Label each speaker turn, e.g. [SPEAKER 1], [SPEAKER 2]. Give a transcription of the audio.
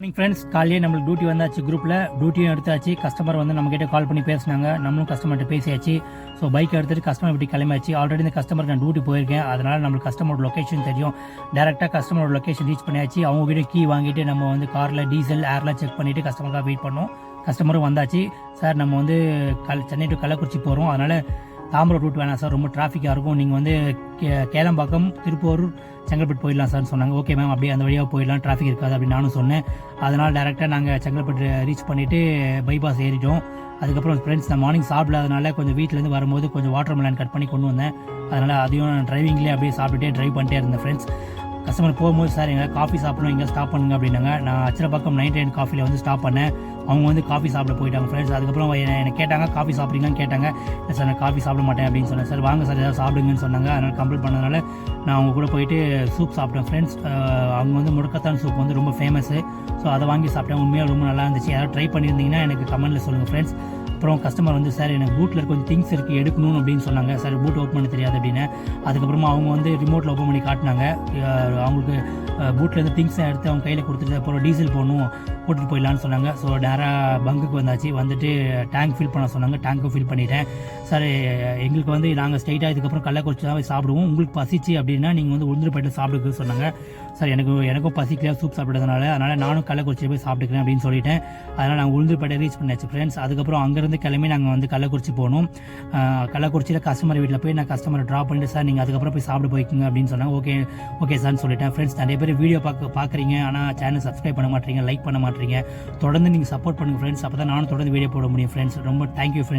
[SPEAKER 1] Morning friends காலையே நம்மளுக்கு duty வந்தாச்சு குரூப்பில் டியூட்டியும் எடுத்தாச்சு. கஸ்டமர் வந்து நம்ம கிட்ட கால் பண்ணி பேசினாங்க. நம்மளும் கஸ்டமர்கிட்ட பேசியாச்சு. ஸோ பைக் எடுத்துட்டு கஸ்டமர் இப்படி கிளம்பியாச்சு. ஆல்ரெடி இந்த கஸ்டமருக்கு நான் டியூட்டி போயிருக்கேன். அதனால நம்மளுக்கு கஸ்டமரோட லொக்கேஷன் தெரியும். டேரெக்டாக கஸ்டமரோட லொக்கேஷன் ரீச் பண்ணியாச்சு. அவங்க வீடு கீ வாங்கிட்டு நம்ம வந்து காரில் டீசல் ஏர்லாம் செக் பண்ணிட்டு கஸ்டமருக்காக வெயிட் பண்ணோம். கஸ்டமரும் வந்தாச்சு. சார் நம்ம வந்து கல் சென்னை டு கள்ளக்குறிச்சி போகிறோம் அதனால் தாம்பரம் ரூட் வேணாம் சார். ரொம்ப டிராஃபிக்காக இருக்கும். நீங்கள் வந்து கே- கேளம்பாக்கம் திருப்பூர் செங்கல்பட்டு போயிடலாம் சார்னு சொன்னாங்க. ஓகே மேம் அப்படியே அந்த வழியாக போயிடலாம். டிராஃபிக் இருக்காது அப்படின்னு நானும் சொன்னேன். அதனால் டேரெக்டாக நாங்கள் செங்கல்பட்டு ரீச் பண்ணிவிட்டு பைபாஸ் ஏறிட்டோம். அதுக்கப்புறம் ஃப்ரெண்ட்ஸ் நான் மார்னிங் சாப்பிடாதனால கொஞ்சம் வீட்டிலேருந்து வரும்போது கொஞ்சம் வாட்டர் மெலன் கட் பண்ணி கொண்டு வந்தேன். அதனால் அதையும் டிரைவிங்லேயே அப்படியே சாப்பிட்டுட்டே ட்ரைவ் பண்ணிட்டே இருந்தேன் ஃப்ரெண்ட்ஸ் கஸ்டமர் போகும்போது சார் எங்கள் காஃபி சாப்பிடணும் இங்கே ஸ்டாப் பண்ணுங்க அப்படின்னாங்க. நான் அச்சரப்பாக்கம் நைன்டி நைன் காஃபியில் வந்து ஸ்டாப் பண்ணேன். அவங்க வந்து காஃபி சாப்பிட போயிட்டாங்க ஃப்ரெண்ட்ஸ் அதுக்கப்புறம் என்னை கேட்டாங்க காஃபி சாப்பிட்றீங்கன்னு கேட்டாங்க. இல்லை சார் நான் காஃபி சாப்பிட மாட்டேன் அப்படின்னு சொன்னேன். சார் வாங்க சார் ஏதாவது சாப்பிடுங்கன்னு சொன்னாங்க. அதனால் கம்ப்ளீட் பண்ணதுனால நான் அவங்க கூட போயிட்டு சூப் சாப்பிட்டேன் ஃப்ரெண்ட்ஸ் அவங்க வந்து முடக்கத்தான் சூப் வந்து ரொம்ப ஃபேமஸ்ஸு ஸோ அதை வாங்கி சாப்பிட்டேன். உண்மையாக ரொம்ப நல்லா இருந்துச்சு. யாராவது ட்ரை பண்ணியிருந்தீங்கன்னா எனக்கு கமெண்ட்டில் சொல்லுங்கள் ஃப்ரெண்ட்ஸ் அப்புறம் கஸ்டமர் வந்து சார் எனக்கு பூட்டில் கொஞ்சம் திங்ஸ் இருக்குது எடுக்கணும் அப்படின்னு சொன்னாங்க. சார் பூட் ஓப்பன் பண்ண தெரியாது அப்படின்னு. அதுக்கப்புறமா அவங்க வந்து ரிமோட்டில் ஓப்பன் பண்ணி காட்டினாங்க. அவங்களுக்கு பூட்டில் இருந்து திங்ஸை எடுத்து அவங்க கையில் கொடுத்துட்டு அப்புறம் டீசல் போடணும் போட்டுட்டு போயிடலான்னு சொன்னாங்க. ஸோ நேராக பங்குக்கு வந்தாச்சு. வந்துட்டு டேங்க் ஃபில் பண்ண சொன்னாங்க. டேங்க்கும் ஃபில் பண்ணிட்டேன். சார் எங்களுக்கு வந்து நாங்கள் ஸ்ட்ரைட்டாக இதுக்கப்புறம் கள்ளக்குறிச்சி தான் போய் சாப்பிடுவோம். உங்களுக்கு பசிச்சு அப்படின்னா நீங்கள் வந்து உளுந்தூர்பேட்டில் சாப்பிடுக்கு சொன்னாங்க. சார் எனக்கு எனக்கும் பசிக்கல சூப் சாப்பிட்டதுனால அதனால் நானும் கள்ளக்குறிச்சி போய் சாப்பிட்டுக்கிறேன் அப்படின்னு சொல்லிட்டேன். அதனால் நாங்கள் உளுந்தூர்பேட்டை ரீச் பண்ணியாச்சு ஃப்ரெண்ட்ஸ் அதுக்கப்புறம் அங்கே அங்கேருந்து கிளம்பி நாங்கள் வந்து கள்ளக்குறிச்சி போனோம். கள்ளக்குறிச்சியில் கஸ்டமர் வீட்டில் போய் நான் கஸ்டமரை ட்ராப் பண்ணிட்டு சார் நீங்கள் அதுக்கப்புறம் போய் சாப்பிட போய்க்குங்க அப்படின்னு சொன்னாங்க. ஓகே ஓகே சார்னு சொல்லிட்டேன். ஃப்ரெண்ட்ஸ் நிறைய பேர் வீடியோ பார்க்க பார்க்குறீங்க. ஆனால் சேனல் சப்ஸ்கிரைப் பண்ண மாட்டீங்க லைக் பண்ண மாட்டீங்க. தொடர்ந்து நீங்கள் சப்போர்ட் பண்ணுங்கள் ஃப்ரெண்ட்ஸ் அப்போ தான் நானும் தொடர்ந்து வீடியோ போட முடியும் ஃப்ரெண்ட்ஸ் ரொம்ப தேங்க்யூ ஃப்ரெண்ட்ஸ்